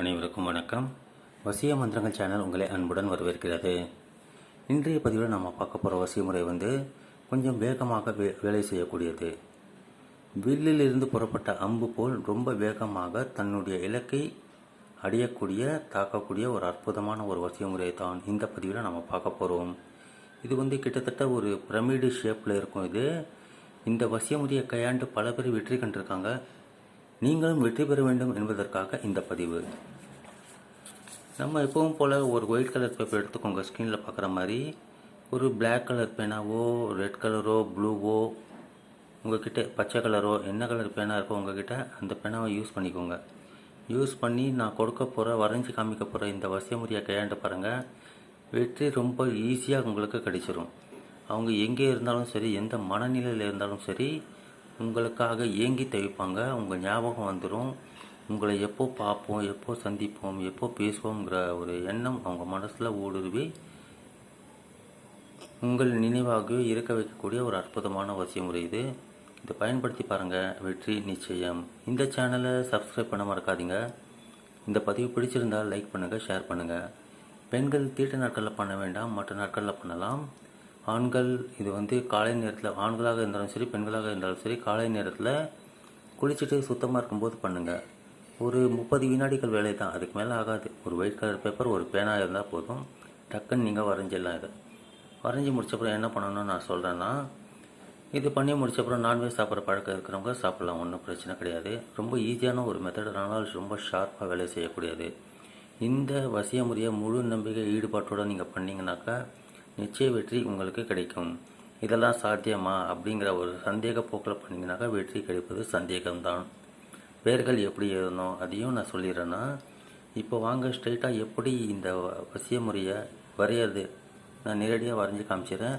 அனைவருக்கும் வணக்கம். வசிய மந்திரங்கள் சேனல் உங்களை அன்புடன் வரவேற்கிறது. இன்றைய பதிவில் நம்ம பார்க்க போகிற வசிய முறை வந்து கொஞ்சம் வேகமாக வே வேலை செய்யக்கூடியது. வில்லிலிருந்து புறப்பட்ட அம்பு போல் ரொம்ப வேகமாக தன்னுடைய இலக்கை அடையக்கூடிய தாக்கக்கூடிய ஒரு அற்புதமான ஒரு வசிய முறை தான் இந்த பதிவில் நம்ம பார்க்க போகிறோம் இது வந்து கிட்டத்தட்ட ஒரு பிரமிடு ஷேப்பில் இருக்கும் இது. இந்த வசிய முறையை கையாண்டு பல பேர் வெற்றி கண்டிருக்காங்க. நீங்களும் வெற்றி பெற வேண்டும் என்பதற்காக இந்த பதிவு. நம்ம எப்பவும் போல் ஒரு ஒயிட் கலர் பேப்பர் எடுத்துக்கோங்க ஸ்க்ரீனில் பார்க்குற மாதிரி. ஒரு பிளாக் கலர் பேனாவோ ரெட் கலரோ ப்ளூவோ உங்கள்கிட்ட பச்சை கலரோ என்ன கலர் பேனா இருக்கோ உங்கள்கிட்ட அந்த பேனாவை யூஸ் பண்ணிக்கோங்க. யூஸ் பண்ணி நான் கொடுக்க போகிற வரைஞ்சி காமிக்க போகிற இந்த வசியமுறையை கையாண்டு பாருங்கள் வெற்றி ரொம்ப ஈஸியாக உங்களுக்கு கிடைச்சிரும். அவங்க எங்கே இருந்தாலும் சரி எந்த மனநிலையில் இருந்தாலும் சரி உங்களுக்காக ஏங்கி தவிப்பாங்க. உங்கள் ஞாபகம் வந்துடும் உங்களை எப்போ பார்ப்போம் எப்போ சந்திப்போம் எப்போ பேசுவோங்கிற ஒரு எண்ணம் அவங்க மனசில் ஊடுருவி உங்கள் நினைவாகவே இருக்க வைக்கக்கூடிய ஒரு அற்புதமான வசியமுறை இது. இதை பயன்படுத்தி பாருங்கள் வெற்றி நிச்சயம். இந்த சேனலை சப்ஸ்கிரைப் பண்ண மறக்காதீங்க. இந்த பதிவு பிடிச்சிருந்தால் லைக் பண்ணுங்கள் ஷேர் பண்ணுங்கள் பெண்கள் தீட்ட நாட்களில் பண்ண வேண்டாம் மற்ற நாட்களில் பண்ணலாம். ஆண்கள் இது வந்து காலை நேரத்தில் ஆண்களாக இருந்தாலும் சரி பெண்களாக இருந்தாலும் சரி காலை நேரத்தில் குளிச்சுட்டு சுத்தமாக இருக்கும்போது பண்ணுங்கள் ஒரு முப்பது வினாடிகள் வேலை தான். அதுக்கு மேலே ஆகாது. ஒரு ஒயிட் கலர் பேப்பர் ஒரு பேனா இருந்தால் போதும். டக்குன்னு நீங்கள் வரைஞ்சிடலாம் இதை. வரைஞ்சி முடிச்சப்பறம் என்ன பண்ணணும்னு நான் சொல்கிறேன்னா இது பண்ணி முடிச்சப்பறம் நான்வெஜ் சாப்பிட்ற பழக்கம் இருக்கிறவங்க சாப்பிட்லாம். ஒன்றும் பிரச்சனை கிடையாது. ரொம்ப ஈஸியான ஒரு மெத்தட் ஆனால் ரொம்ப ஷார்ப்பாக வேலை செய்யக்கூடியது. இந்த வசிய முறையை முழு நம்பிக்கை ஈடுபாட்டோடு நீங்கள் பண்ணிங்கனாக்கா நிச்சய வெற்றி உங்களுக்கு கிடைக்கும். இதெல்லாம் சாத்தியமா? அப்படிங்கிற ஒரு சந்தேக போக்கில் பண்ணிங்கனாக்கா வெற்றி கிடைப்பது சந்தேகம்தான். பேர்கள் எப்படி இருந்தோம் அதையும் நான் சொல்லிடுறேன்னா இப்போ வாங்க ஸ்ட்ரெயிட்டாக எப்படி இந்த வசிய முறையை வரையிறது? நான் நேரடியாக வரைஞ்சி காமிச்சிடுறேன்.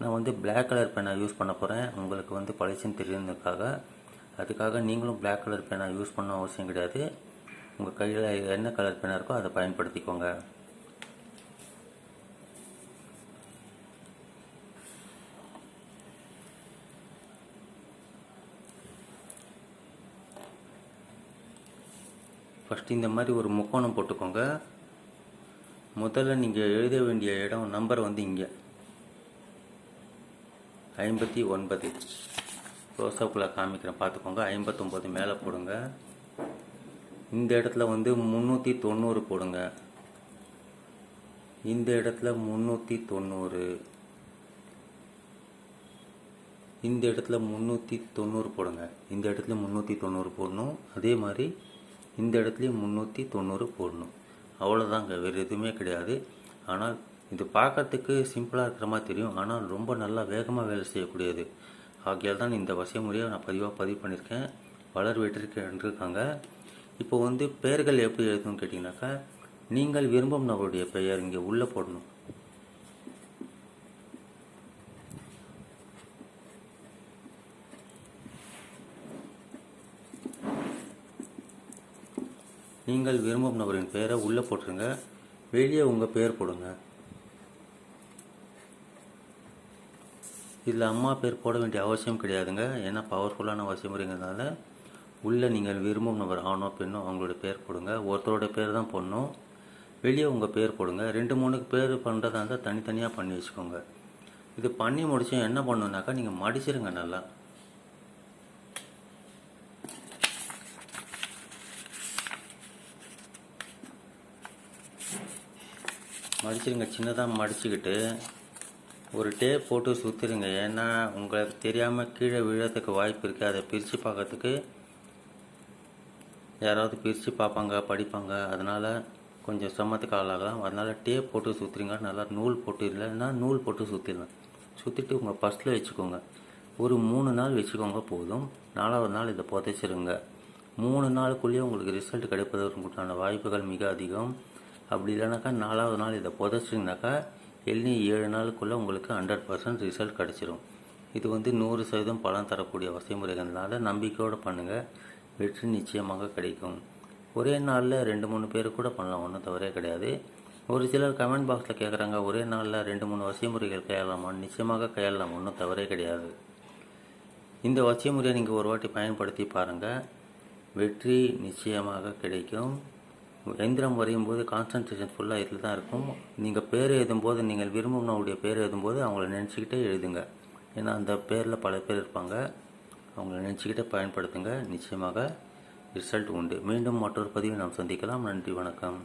நான் வந்து பிளாக் கலர் பேனா யூஸ் பண்ண போகிறேன் உங்களுக்கு வந்து பழசுன்னு தெரியுதுக்காக அதுக்காக நீங்களும் பிளாக் கலர் பேனா யூஸ் பண்ண அவசியம் கிடையாது. உங்கள் கையில் என்ன கலர் பேனா இருக்கோ அதை பயன்படுத்திக்கோங்க. ஃபஸ்ட்டு இந்த மாதிரி ஒரு முக்கோணம் போட்டுக்கோங்க. முதல்ல நீங்கள் எழுத வேண்டிய இடம் நம்பர் வந்து இங்கே. ஐம்பத்தி ஒன்பது. ரோசாக்குள்ளே காமிக்கிறேன் பார்த்துக்கோங்க. ஐம்பத்தொம்போது மேலே போடுங்க. இந்த இடத்துல வந்து முந்நூற்றி தொண்ணூறு போடுங்க. இந்த இடத்துல முந்நூற்றி தொண்ணூறு. இந்த இடத்துல முந்நூற்றி தொண்ணூறு போடுங்க. இந்த இடத்துல முந்நூற்றி தொண்ணூறு போடணும். அதே மாதிரி இந்த இடத்துலையும் முந்நூற்றி தொண்ணூறு போடணும். அவ்வளோதாங்க வேறு எதுவுமே கிடையாது. ஆனால் இது பார்க்கறதுக்கு சிம்பிளாக இருக்கிற மாதிரி தெரியும். ஆனால் ரொம்ப நல்லா வேகமாக வேலை செய்யக்கூடியது. ஆகையால் தான் இந்த வசைமுறையை நான் பதிவாக பதிவு பண்ணியிருக்கேன். பலர் வெற்றிருக்காங்க இப்போ வந்து பெயர்கள் எப்படி எழுதணும்னு கேட்டிங்கனாக்கா நீங்கள் விரும்பும் நபருடைய பெயர் இங்கே உள்ளே போடணும். நீங்கள் விரும்பும் நபரின் பெயரை உள்ளே போட்டுருங்க. வெளியே உங்கள் பெயர் போடுங்க. இதில் அம்மா பேர் போட வேண்டிய அவசியம் கிடையாதுங்க. ஏன்னா பவர்ஃபுல்லான வசிமுறைங்கிறதுனால உள்ளே நீங்கள் விரும்பும் நபர் ஆணோ பெண்ணோ அவங்களோட பேர் போடுங்க. ஒருத்தரோட பேர் தான் போடணும். வெளியே உங்கள் பேர் போடுங்க. ரெண்டு மூணுக்கு பேர் பண்ணுறதா இருந்தால் தனித்தனியாக பண்ணி வச்சுக்கோங்க. இது பண்ணி முடிச்சு என்ன பண்ணணுன்னாக்கா நீங்கள் மடிச்சிருங்க நல்லா. மடிச்சிருங்க சின்னதாக மடிச்சுக்கிட்டு ஒரு டேப் போட்டு சுற்றிடுங்க ஏன்னா உங்களுக்கு தெரியாமல் கீழே விழறதுக்கு வாய்ப்பு இருக்குது அதை பிரித்து பார்க்கறதுக்கு யாராவது பிரித்து பார்ப்பாங்க படிப்பாங்க. அதனால் கொஞ்சம் சிரமத்துக்கு ஆளாகலாம். அதனால் டேப் போட்டு சுற்றுறீங்க நல்லா நூல் போட்டு இல்லைன்னா நூல் போட்டு சுற்றிடலாம் சுற்றிட்டு உங்கள் பர்ஸில் வச்சுக்கோங்க. ஒரு மூணு நாள் வச்சுக்கோங்க போதும். நாலாவது நாள் இதை புதைச்சிருங்க. மூணு நாளுக்குள்ளேயே உங்களுக்கு ரிசல்ட் கிடைப்பதற்குண்டான வாய்ப்புகள் மிக அதிகம். அப்படி இல்லைனாக்கா நாலாவது நாள் இதை புதைச்சிங்கனாக்கா எண்ணி ஏழு நாளுக்குள்ளே உங்களுக்கு ஹண்ட்ரட் பர்சன்ட் ரிசல்ட் கிடச்சிரும். இது வந்து நூறு சதவீதம் பலன் தரக்கூடிய வசைமுறைகள்னால நம்பிக்கையோடு பண்ணுங்கள் வெற்றி நிச்சயமாக கிடைக்கும். ஒரே நாளில் ரெண்டு மூணு பேர் கூட பண்ணலாம் ஒன்றும் தவறே கிடையாது. ஒரு சிலர் கமெண்ட் பாக்ஸில் கேட்குறாங்க ஒரே நாளில் ரெண்டு மூணு வசியமுறைகள் கையாளலாமா? நிச்சயமாக கையாளலாம் ஒன்றும் தவறே கிடையாது. இந்த வசியமுறையை நீங்கள் ஒரு வாட்டி பயன்படுத்தி பாருங்கள் வெற்றி நிச்சயமாக கிடைக்கும். எந்திரம் வரையும் போது கான்சன்ட்ரேஷன் ஃபுல்லாக இதில் தான் இருக்கும். நீங்கள் பேர் எழுதும்போது நீங்கள் விரும்பினவுடைய பேர் எழுதும்போது அவங்கள நினச்சிக்கிட்டே எழுதுங்க. ஏன்னா அந்த பேரில் பல பேர் இருப்பாங்க. அவங்கள நினச்சிக்கிட்டே பயன்படுத்துங்க. நிச்சயமாக ரிசல்ட் உண்டு. மீண்டும் மற்றொரு பதிவை நாம் சந்திக்கலாம். நன்றி வணக்கம்.